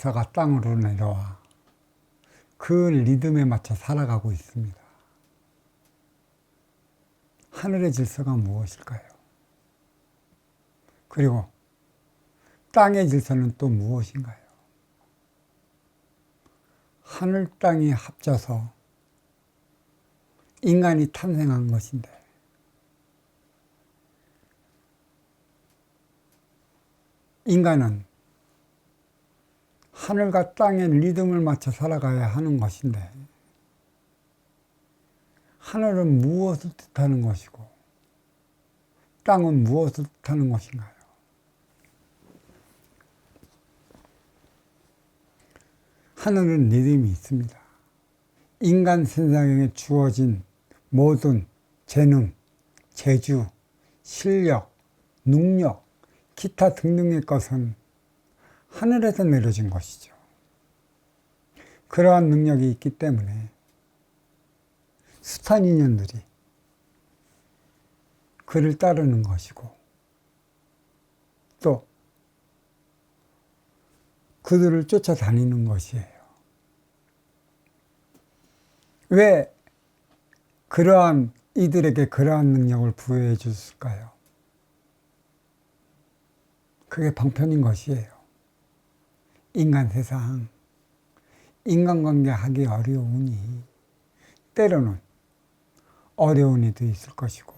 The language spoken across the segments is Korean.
질서가 땅으로 내려와 그 리듬에 맞춰 살아가고 있습니다. 하늘의 질서가 무엇일까요? 그리고 땅의 질서는 또 무엇인가요? 하늘 땅이 합쳐서 인간이 탄생한 것인데 인간은 하늘과 땅의 리듬을 맞춰 살아가야 하는 것인데 하늘은 무엇을 뜻하는 것이고 땅은 무엇을 뜻하는 것인가요? 하늘은 리듬이 있습니다. 인간 세상에 주어진 모든 재능, 재주, 실력, 능력, 기타 등등의 것은 하늘에서 내려진 것이죠. 그러한 능력이 있기 때문에 숱한 인연들이 그를 따르는 것이고 또 그들을 쫓아다니는 것이에요. 왜 그러한 이들에게 그러한 능력을 부여해 줬을까요? 그게 방편인 것이에요. 인간 세상, 인간관계 하기 어려우니 때로는 어려운 이도 있을 것이고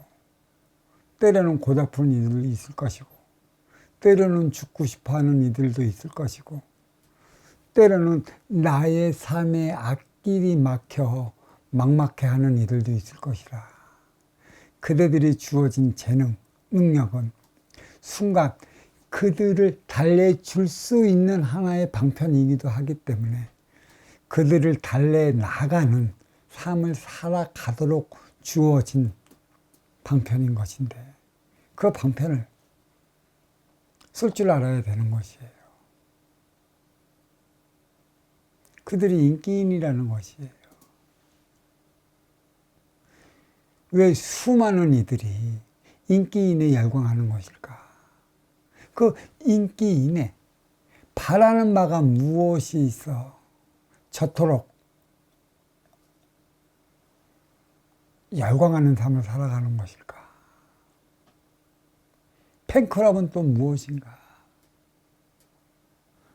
때로는 고달픈 이들도 있을 것이고 때로는 죽고 싶어하는 이들도 있을 것이고 때로는 나의 삶의 앞길이 막혀 막막해 하는 이들도 있을 것이라. 그대들이 주어진 재능, 능력은 순간 그들을 달래줄 수 있는 하나의 방편이기도 하기 때문에 그들을 달래 나가는 삶을 살아가도록 주어진 방편인 것인데 그 방편을 쓸 줄 알아야 되는 것이에요. 그들이 인기인이라는 것이에요. 왜 수많은 이들이 인기인에 열광하는 것일까? 그 인기인에 바라는 바가 무엇이 있어 저토록 열광하는 삶을 살아가는 것일까? 팬클럽은 또 무엇인가?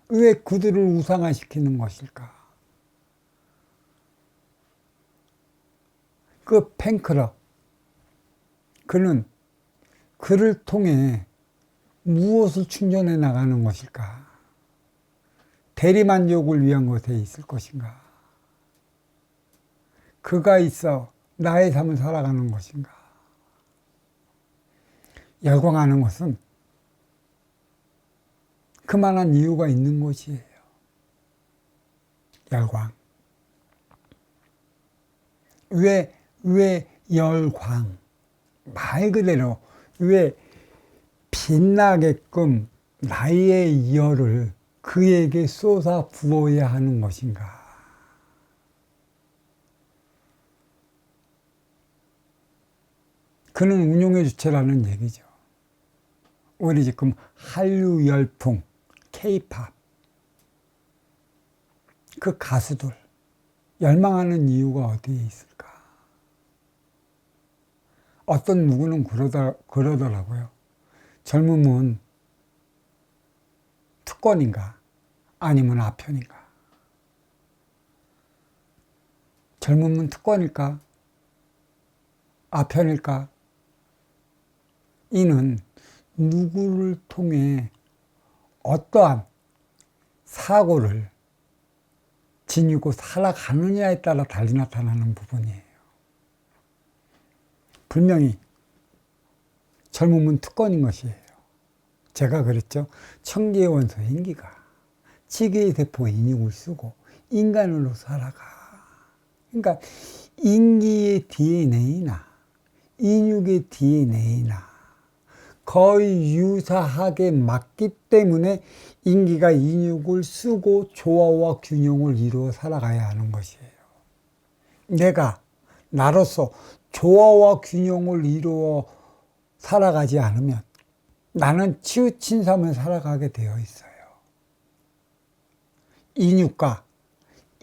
왜 그들을 우상화시키는 것일까? 그 팬클럽, 그는 그를 통해 무엇을 충전해 나가는 것일까? 대리만족을 위한 것에 있을 것인가? 그가 있어 나의 삶을 살아가는 것인가? 열광하는 것은 그만한 이유가 있는 것이에요. 열광. 왜, 왜 열광? 말 그대로 왜 빛나게끔 나의 열을 그에게 쏟아 부어야 하는 것인가? 그는 운용의 주체라는 얘기죠. 우리 지금 한류 열풍, 케이팝, 그 가수들, 열망하는 이유가 어디에 있을까? 어떤 누구는 그러다, 그러더라고요. 젊음은 특권인가? 아니면 아편인가? 젊음은 특권일까? 아편일까? 이는 누구를 통해 어떠한 사고를 지니고 살아가느냐에 따라 달리 나타나는 부분이에요. 분명히 젊음은 특권인 것이에요. 제가 그랬죠. 청기의 원소 인기가 지계의 세포 인육을 쓰고 인간으로 살아가. 그러니까 인기의 DNA나 인육의 DNA나 거의 유사하게 맞기 때문에 인기가 인육을 쓰고 조화와 균형을 이루어 살아가야 하는 것이에요. 내가 나로서 조화와 균형을 이루어 살아가지 않으면 나는 치우친 삶을 살아가게 되어 있어요. 인육과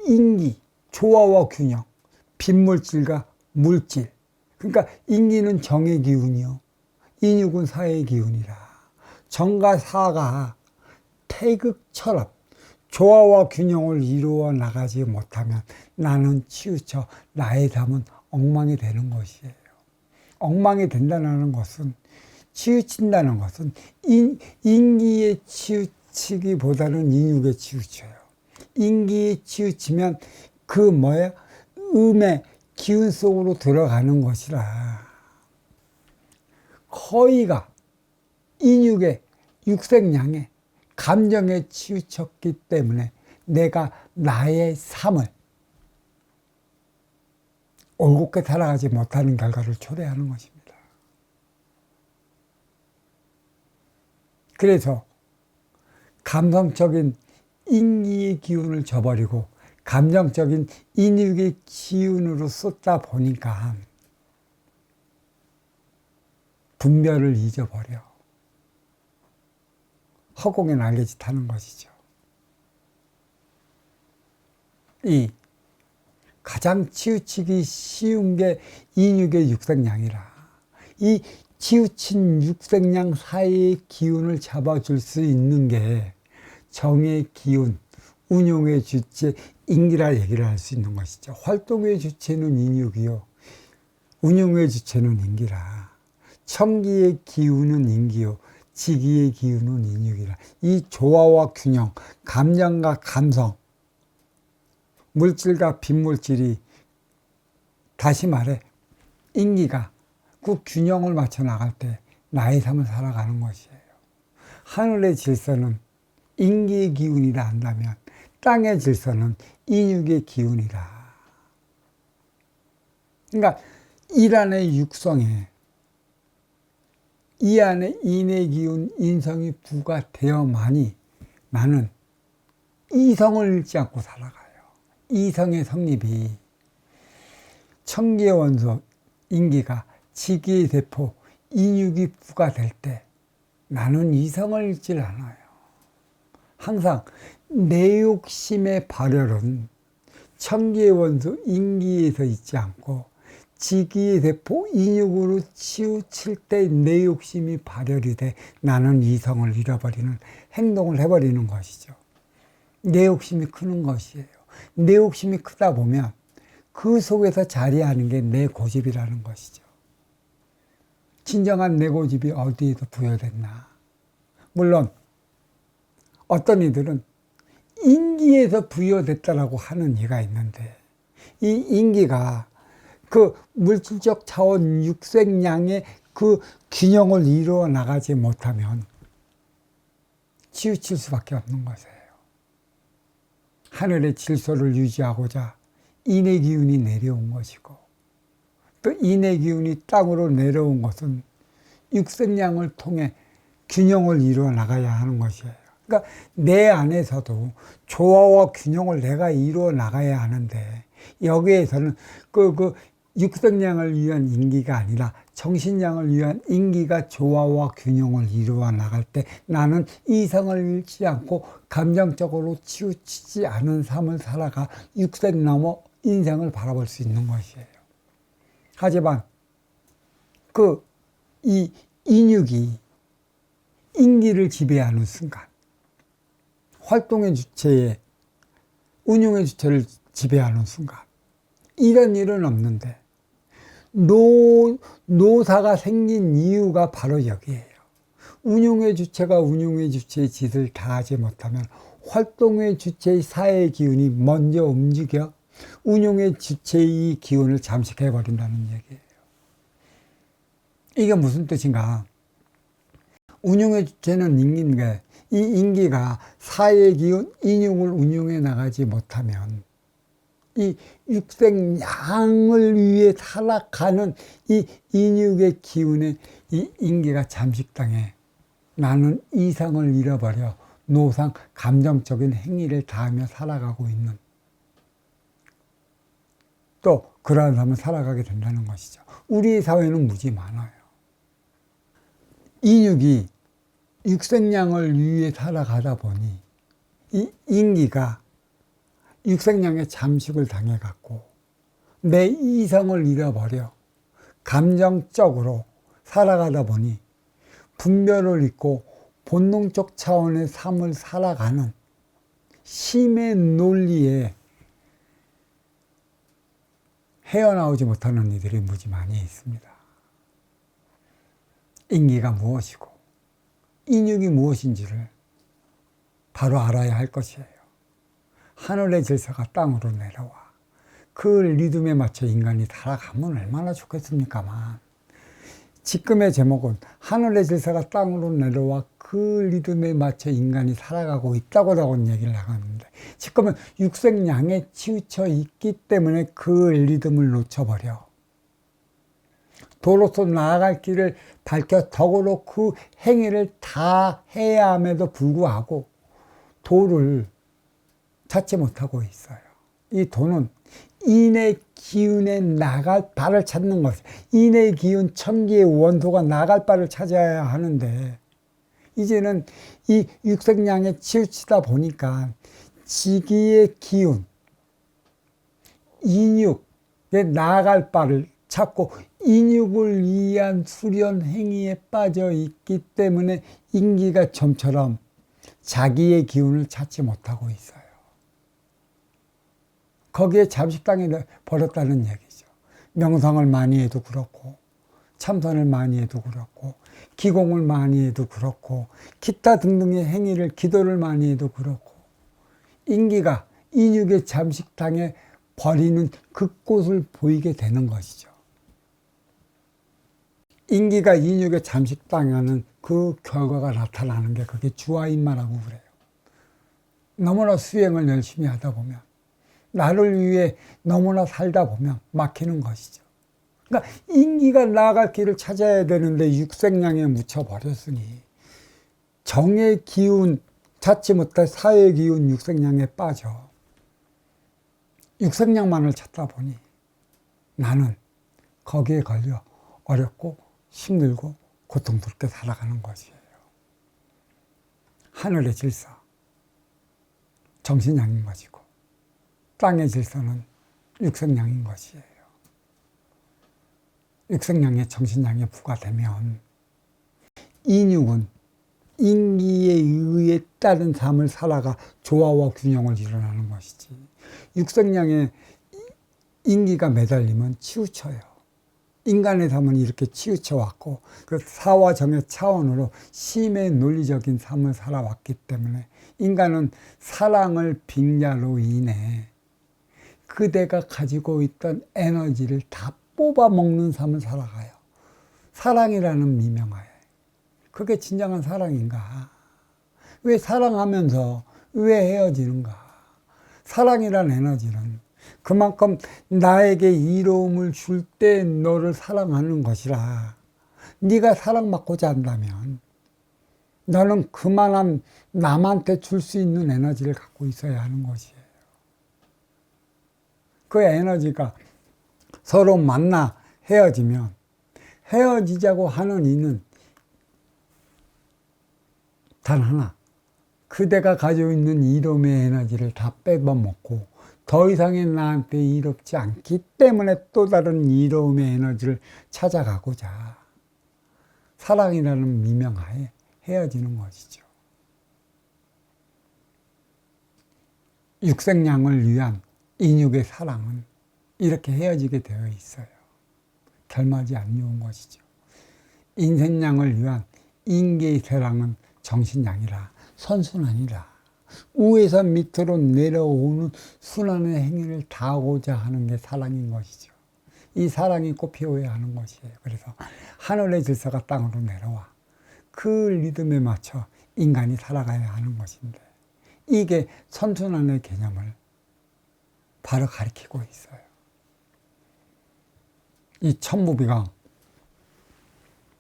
인기, 조화와 균형, 빈물질과 물질. 그러니까 인기는 정의 기운이요. 인육은 사의 기운이라. 정과 사가 태극처럼 조화와 균형을 이루어 나가지 못하면 나는 치우쳐 나의 담은 엉망이 되는 것이에요. 엉망이 된다는 것은 치우친다는 것은 인, 인기에 치우치기보다는 인육에 치우쳐요. 인기에 치우치면 그 뭐야 음의 기운 속으로 들어가는 것이라 거의가 인육의 육색량에 감정에 치우쳤기 때문에 내가 나의 삶을 올곧게 살아가지 못하는 결과를 초래하는 것입니다. 그래서 감성적인 인기의 기운을 저버리고 감정적인 인육의 기운으로 쏟다 보니까 분별을 잊어버려. 허공에 날개짓 하는 것이죠. 이 가장 치우치기 쉬운 게 인육의 육색량이라. 이 치우친 육색량 사이의 기운을 잡아줄 수 있는 게 정의 기운, 운용의 주체, 인기라 얘기를 할 수 있는 것이죠. 활동의 주체는 인육이요. 운용의 주체는 인기라. 청기의 기운은 인기요. 지기의 기운은 인육이라. 이 조화와 균형, 감정과 감성, 물질과 빈물질이 다시 말해 인기가 그 균형을 맞춰 나갈 때 나의 삶을 살아가는 것이에요. 하늘의 질서는 인기의 기운이라 한다면 땅의 질서는 인육의 기운이라. 그러니까 일 안의 육성에 이 안에 인의 기운, 인성이 부과되어만이 나는 이성을 잃지 않고 살아가요. 이성의 성립이 청기의 원소, 인기가 지기의 대포, 인육이 부과될 때 나는 이성을 잃질 않아요. 항상 내 욕심의 발열은 청기의 원소, 인기에서 있지 않고 지기의 대포, 인육으로 치우칠 때 내 욕심이 발열이 돼 나는 이성을 잃어버리는 행동을 해버리는 것이죠. 내 욕심이 크는 것이에요. 내 욕심이 크다 보면 그 속에서 자리하는 게 내 고집이라는 것이죠. 진정한 내 고집이 어디에서 부여됐나. 물론 어떤 이들은 인기에서 부여됐다라고 하는 이가 있는데 이 인기가 그 물질적 차원 육색량의 그 균형을 이루어 나가지 못하면 치우칠 수밖에 없는 것이에요. 하늘의 질서를 유지하고자 인의 기운이 내려온 것이고 또 인의 기운이 땅으로 내려온 것은 육색량을 통해 균형을 이루어 나가야 하는 것이에요. 그러니까 내 안에서도 조화와 균형을 내가 이루어 나가야 하는데 여기에서는 그, 그 육색량을 위한 인기가 아니라 정신량을 위한 인기가 조화와 균형을 이루어 나갈 때 나는 이성을 잃지 않고 감정적으로 치우치지 않은 삶을 살아가 육색 넘어 인생을 바라볼 수 있는 것이에요. 하지만 그 이 인육이 인기를 지배하는 순간 활동의 주체에 운용의 주체를 지배하는 순간 이런 일은 없는데 노, 노사가 생긴 이유가 바로 여기에요. 운용의 주체가 운용의 주체의 짓을 다 하지 못하면 활동의 주체의 사의 기운이 먼저 움직여 운용의 주체의 기운을 잠식해 버린다는 얘기예요. 이게 무슨 뜻인가? 운용의 주체는 인기인데 이 인기가 사의 기운, 인용을 운용해 나가지 못하면 이 육생 양을 위해 살아가는 이 인육의 기운에 이 인기가 잠식당해 나는 이성을 잃어버려 노상 감정적인 행위를 다하며 살아가고 있는 또 그러한 삶을 살아가게 된다는 것이죠. 우리 사회는 무지 많아요. 인육이 육생량을 위해 살아가다 보니 이 인기가 육생량의 잠식을 당해갖고 내 이성을 잃어버려 감정적으로 살아가다 보니 분별을 잃고 본능적 차원의 삶을 살아가는 심의 논리에 헤어나오지 못하는 이들이 무지 많이 있습니다. 인기가 무엇이고 인육이 무엇인지를 바로 알아야 할 것이에요. 하늘의 질서가 땅으로 내려와. 그 리듬에 맞춰 인간이 살아가면 얼마나 좋겠습니까만. 지금의 제목은 하늘의 질서가 땅으로 내려와 그 리듬에 맞춰 인간이 살아가고 있다고 라고 얘기를 나가는데 지금은 육생양에 치우쳐 있기 때문에 그 리듬을 놓쳐버려. 도로서 나아갈 길을 밝혀 덕으로 그 행위를 다 해야 함에도 불구하고 도를 찾지 못하고 있어요. 이 도는 인의 기운에 나갈 바를 찾는 것. 인의 기운, 천기의 원소가 나갈 바를 찾아야 하는데, 이제는 이 육색량에 치우치다 보니까 지기의 기운, 인육에 나갈 바를 찾고 인육을 위한 수련 행위에 빠져 있기 때문에 인기가 좀처럼 자기의 기운을 찾지 못하고 있어요. 거기에 잠식당에 버렸다는 얘기죠. 명상을 많이 해도 그렇고, 참선을 많이 해도 그렇고, 기공을 많이 해도 그렇고, 기타 등등의 행위를, 기도를 많이 해도 그렇고, 인기가 인육의 잠식당에 버리는 그곳을 보이게 되는 것이죠. 인기가 인육에 잠식당하는 그 결과가 나타나는 게 그게 주화인마라고 그래요. 너무나 수행을 열심히 하다 보면 나를 위해 너무나 살다 보면 막히는 것이죠. 그러니까 인기가 나아갈 길을 찾아야 되는데 육생량에 묻혀버렸으니 정의 기운 찾지 못해 사의 기운 육생량에 빠져 육생량만을 찾다 보니 나는 거기에 걸려 어렵고 힘들고 고통스럽게 살아가는 것이에요. 하늘의 질서, 정신양인 것이고, 땅의 질서는 육성양인 것이에요. 육성양의 정신양에 부과되면, 인육은 인기에 의해 따른 삶을 살아가 조화와 균형을 이뤄나는 것이지. 육성량에 인기가 매달리면 치우쳐요. 인간의 삶은 이렇게 치우쳐 왔고 그 사와 정의 차원으로 심의 논리적인 삶을 살아왔기 때문에 인간은 사랑을 빙자로 인해 그대가 가지고 있던 에너지를 다 뽑아 먹는 삶을 살아가요. 사랑이라는 미명하에 그게 진정한 사랑인가? 왜 사랑하면서 왜 헤어지는가? 사랑이란 에너지는 그만큼 나에게 이로움을 줄 때 너를 사랑하는 것이라. 네가 사랑받고자 한다면 너는 그만한 남한테 줄 수 있는 에너지를 갖고 있어야 하는 것이에요. 그 에너지가 서로 만나 헤어지면 헤어지자고 하는 이는 단 하나. 그대가 가지고 있는 이로움의 에너지를 다 빼먹고 더 이상의 나한테 이롭지 않기 때문에 또 다른 이로움의 에너지를 찾아가고자 사랑이라는 미명하에 헤어지는 것이죠. 육생량을 위한 인육의 사랑은 이렇게 헤어지게 되어 있어요. 결맞이 안 좋은 것이죠. 인생량을 위한 인계의 사랑은 정신량이라 선순환이라 위에서 밑으로 내려오는 순환의 행위를 다하고자 하는 게 사랑인 것이죠. 이 사랑이 꽃피워야 하는 것이에요. 그래서 하늘의 질서가 땅으로 내려와 그 리듬에 맞춰 인간이 살아가야 하는 것인데 이게 선순환의 개념을 바로 가리키고 있어요. 이 천부비가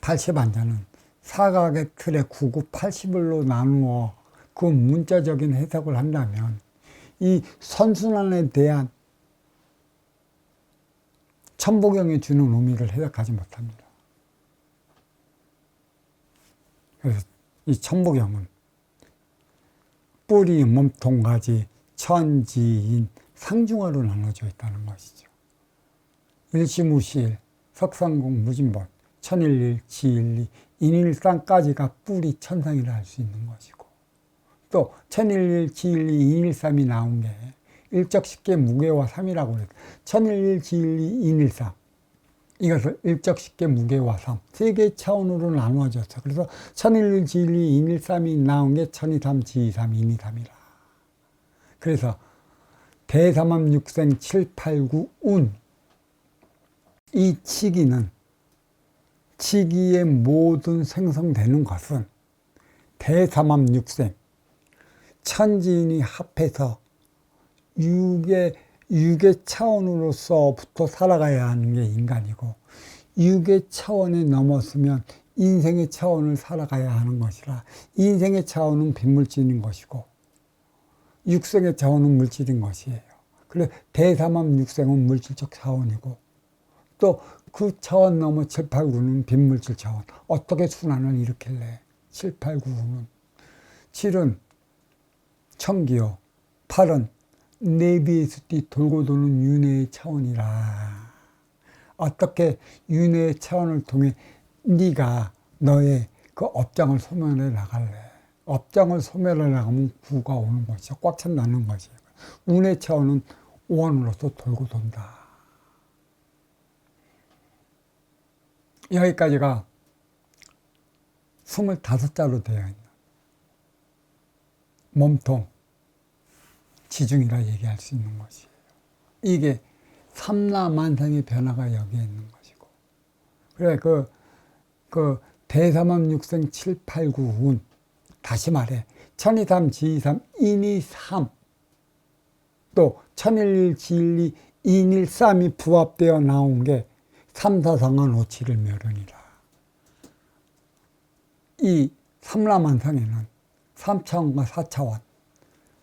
80 안자는 사각의 틀에 99, 80을로 나누어 그 문자적인 해석을 한다면 이 선순환에 대한 천보경이 주는 의미를 해석하지 못합니다. 그래서 이 천보경은 뿌리, 몸통, 가지, 천지인 상중하로 나눠져 있다는 것이죠. 일시무시일, 석상공 무진본, 천일일, 지일리, 인일상까지가 뿌리 천상이라 할 수 있는 것이고 또 천일일, 지일리, 인일삼이 나온 게 일적십계 무게와 삼이라고 그래요. 천일일, 지일리, 인일삼 이것을 일적십계 무게와 삼, 세 개의 차원으로 나누어졌어. 그래서 천일일, 지일리, 인일삼이 나온 게 천이삼, 지이삼, 인이삼이라. 그래서 대삼암 육생 7, 8, 9, 운. 이 치기는 치기의 모든 생성되는 것은 대삼암 육생, 천지인이 합해서 육의, 육의 차원으로서부터 살아가야 하는 게 인간이고, 육의 차원이 넘었으면 인생의 차원을 살아가야 하는 것이라, 인생의 차원은 빈물질인 것이고, 육생의 차원은 물질인 것이에요. 그래, 대삼암 육생은 물질적 차원이고, 또 그 차원 넘어 7, 8, 9는 빈물질 차원. 어떻게 순환을 일으킬래? 7, 8, 9는. 7은 청기요. 8은 내비에서 뛰 돌고 도는 윤회의 차원이라. 어떻게 윤회의 차원을 통해 네가 너의 그 업장을 소멸해 나갈래? 업장을 소멸해 나가면 구가 오는 것이죠. 꽉 찬다는 것이에요. 운의 차원은 원으로서 돌고 돈다. 여기까지가 25자로 되어 있는 몸통, 지중이라 얘기할 수 있는 것이에요. 이게 삼라만상의 변화가 여기에 있는 것이고. 그래, 그, 그, 대삼암 육생 7, 8, 9, 운. 다시 말해. 천이삼, 지이삼, 인이삼. 또, 천일일, 지일리, 인일삼이 부합되어 나온 게 삼사상은 오치를 멸하니라. 이 삼라만상에는 삼차원과 사차원,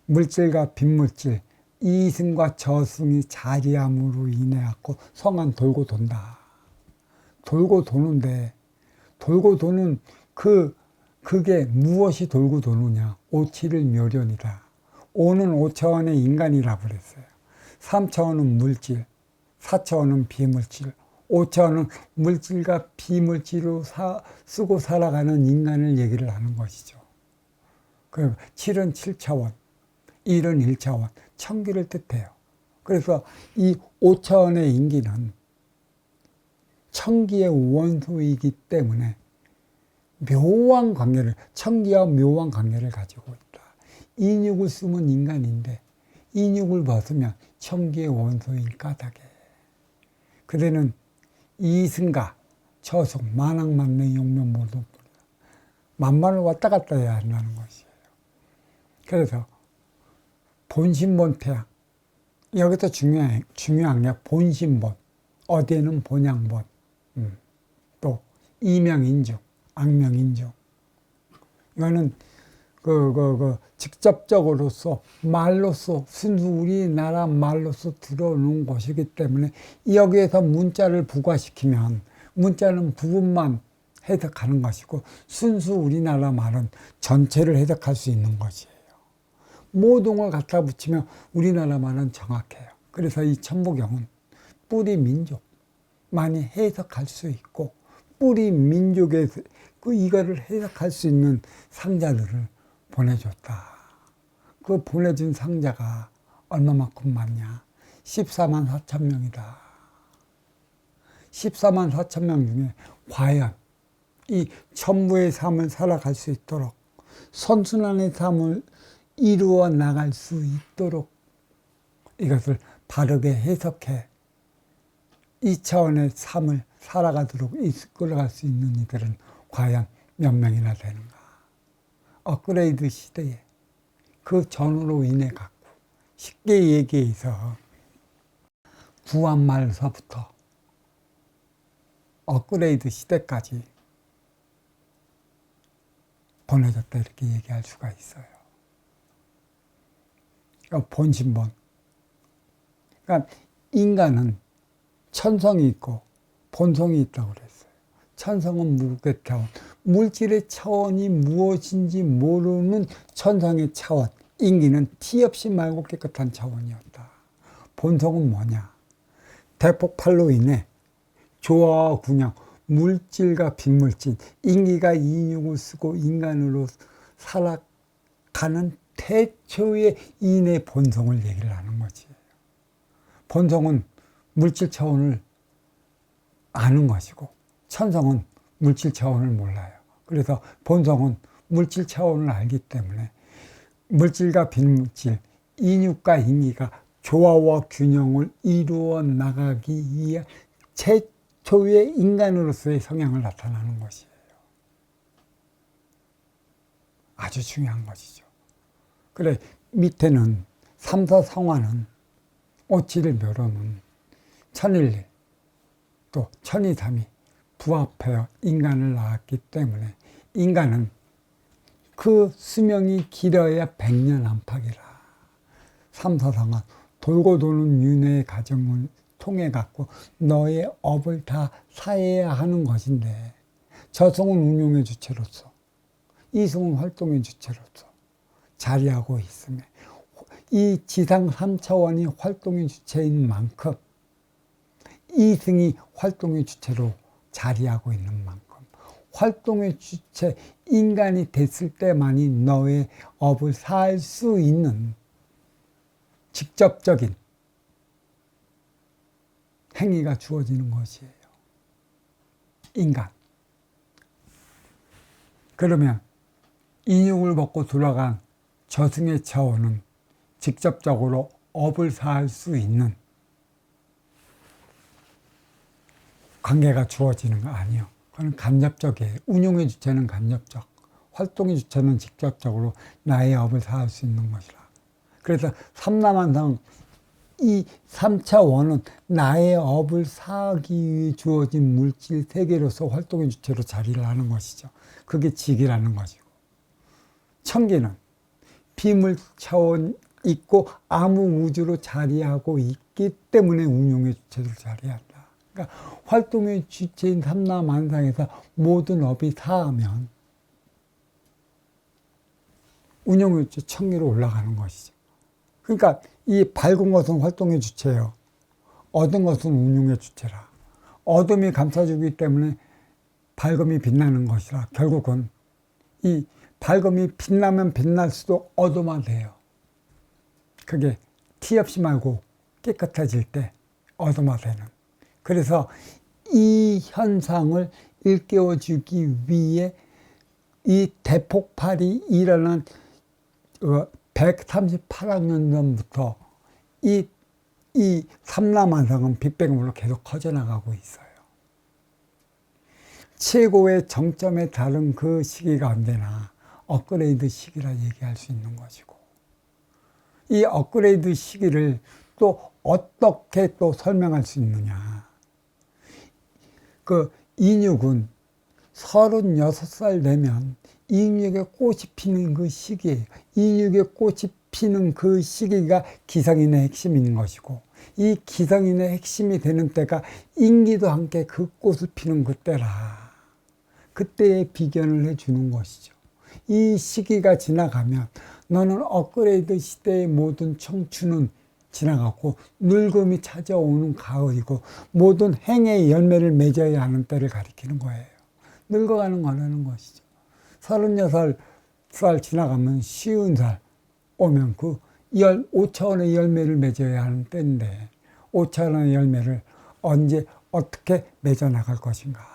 물질과 빈물질, 이승과 저승이 자리함으로 인해 갖고 성안 돌고 돈다. 돌고 도는데 돌고 도는 그 그게 무엇이 돌고 도느냐? 오치를 묘련이다. 오는 오차원의 인간이라고 그랬어요. 삼차원은 물질, 사차원은 비물질, 5차원은 물질과 비물질로 사, 쓰고 살아가는 인간을 얘기를 하는 것이죠. 그 7은 7차원, 1은 1차원, 천기를 뜻해요. 그래서 이 5차원의 인기는 천기의 원소이기 때문에 묘한 관계를, 천기와 묘한 관계를 가지고 있다. 인육을 쓰면 인간인데, 인육을 벗으면 천기의 원소인 까닭에. 그대는 이승가, 저속, 만왕만능, 용명 모두 만만을 왔다 갔다 해야 한다는 것이에요. 그래서 본신본태양 여기서 중요한, 중요한 게 본신본 어디에는 본양본 음. 또 이명인중 악명인중 이거는 그, 그, 그, 직접적으로서 말로써, 순수 우리나라 말로써 들어오는 것이기 때문에 여기에서 문자를 부과시키면 문자는 부분만 해석하는 것이고 순수 우리나라 말은 전체를 해석할 수 있는 것이에요. 모든 걸 갖다 붙이면 우리나라 말은 정확해요. 그래서 이 천부경은 뿌리 민족 많이 해석할 수 있고 뿌리 민족의 그 이거를 해석할 수 있는 상자들을 보내줬다. 그 보내준 상자가 얼마만큼 많냐? 14만 4천 명이다. 14만 4천 명 중에 과연 이 천부의 삶을 살아갈 수 있도록 선순환의 삶을 이루어 나갈 수 있도록 이것을 바르게 해석해 이 차원의 삶을 살아가도록 이끌어갈 수 있는 이들은 과연 몇 명이나 되는가? 업그레이드 시대에 그 전으로 인해 갖고 쉽게 얘기해서 구한말서부터 업그레이드 시대까지 보내졌다 이렇게 얘기할 수가 있어요. 그러니까 본심본. 그러니까 인간은 천성이 있고 본성이 있다고 그랬어요. 천성은 무극의 차원, 물질의 차원이 무엇인지 모르는 천성의 차원, 인기는 티 없이 맑고 깨끗한 차원이었다. 본성은 뭐냐? 대폭발로 인해 조화와 궁양, 물질과 빈물질, 인기가 인육을 쓰고 인간으로 살아가는 태초의 인의 본성을 얘기를 하는 거지. 본성은 물질 차원을 아는 것이고, 천성은 물질 차원을 몰라요. 그래서 본성은 물질 차원을 알기 때문에 물질과 빈물질, 인육과 인기가 조화와 균형을 이루어 나가기 위해 최초의 인간으로서의 성향을 나타나는 것이에요. 아주 중요한 것이죠. 그래, 밑에는 삼사성화는 오치를 묘로는 천일일 또 천이삼이 부합하여 인간을 낳았기 때문에 인간은 그 수명이 길어야 백년 안팎이라. 삼사성화 돌고 도는 윤회의 과정을 통해 갖고 너의 업을 다 사해야 하는 것인데 저성은 운용의 주체로서 이성은 활동의 주체로서 자리하고 있음에 이 지상 3차원이 활동의 주체인 만큼 이승이 활동의 주체로 자리하고 있는 만큼 활동의 주체 인간이 됐을 때만이 너의 업을 살 수 있는 직접적인 행위가 주어지는 것이에요. 인간. 그러면 인육을 먹고 돌아간 저승의 차원은 직접적으로 업을 살 수 있는 관계가 주어지는 거 아니요. 그건 간접적이에요. 운용의 주체는 간접적, 활동의 주체는 직접적으로 나의 업을 사할 수 있는 것이라. 그래서 삼남한상 이 3차 원은 나의 업을 사하기 위해 주어진 물질 세계로서 활동의 주체로 자리를 하는 것이죠. 그게 직이라는 것이고. 천기는 비물 차원 있고 아무 우주로 자리하고 있기 때문에 운용의 주체로 자리한다. 그러니까 활동의 주체인 삼라만상에서 모든 업이 사하면 운영의 주체 청기로 올라가는 것이죠. 그러니까 이 밝은 것은 활동의 주체예요. 어두운 것은 운용의 주체라. 어둠이 감싸주기 때문에 밝음이 빛나는 것이라 결국은 이 밝음이 빛나면 빛날 수도 어둠화돼요. 그게 티 없이 말고 깨끗해질 때 어둠화되는. 그래서 이 현상을 일깨워 주기 위해 이 대폭발이 일어난 138학년 전부터 이, 이 삼라만상은 빅뱅으로 계속 커져나가고 있어요. 최고의 정점에 다른 그 시기가 언제나 업그레이드 시기라 얘기할 수 있는 것이고, 이 업그레이드 시기를 또 어떻게 또 설명할 수 있느냐. 그 인육은 36살 되면 인육의 꽃이 피는 그 시기에 인육의 꽃이 피는 그 시기가 기성인의 핵심인 것이고 이 기성인의 핵심이 되는 때가 인기도 함께 그 꽃을 피는 그때라. 그때의 비견을 해주는 것이죠. 이 시기가 지나가면 너는 업그레이드 시대의 모든 청춘은 지나갔고 늙음이 찾아오는 가을이고 모든 행의 열매를 맺어야 하는 때를 가리키는 거예요. 늙어가는 거라는 것이죠. 서른여섯 살 지나가면 쉬운 살 오면 그 열, 5차원의 열매를 맺어야 하는 때인데 5차원의 열매를 언제 어떻게 맺어 나갈 것인가.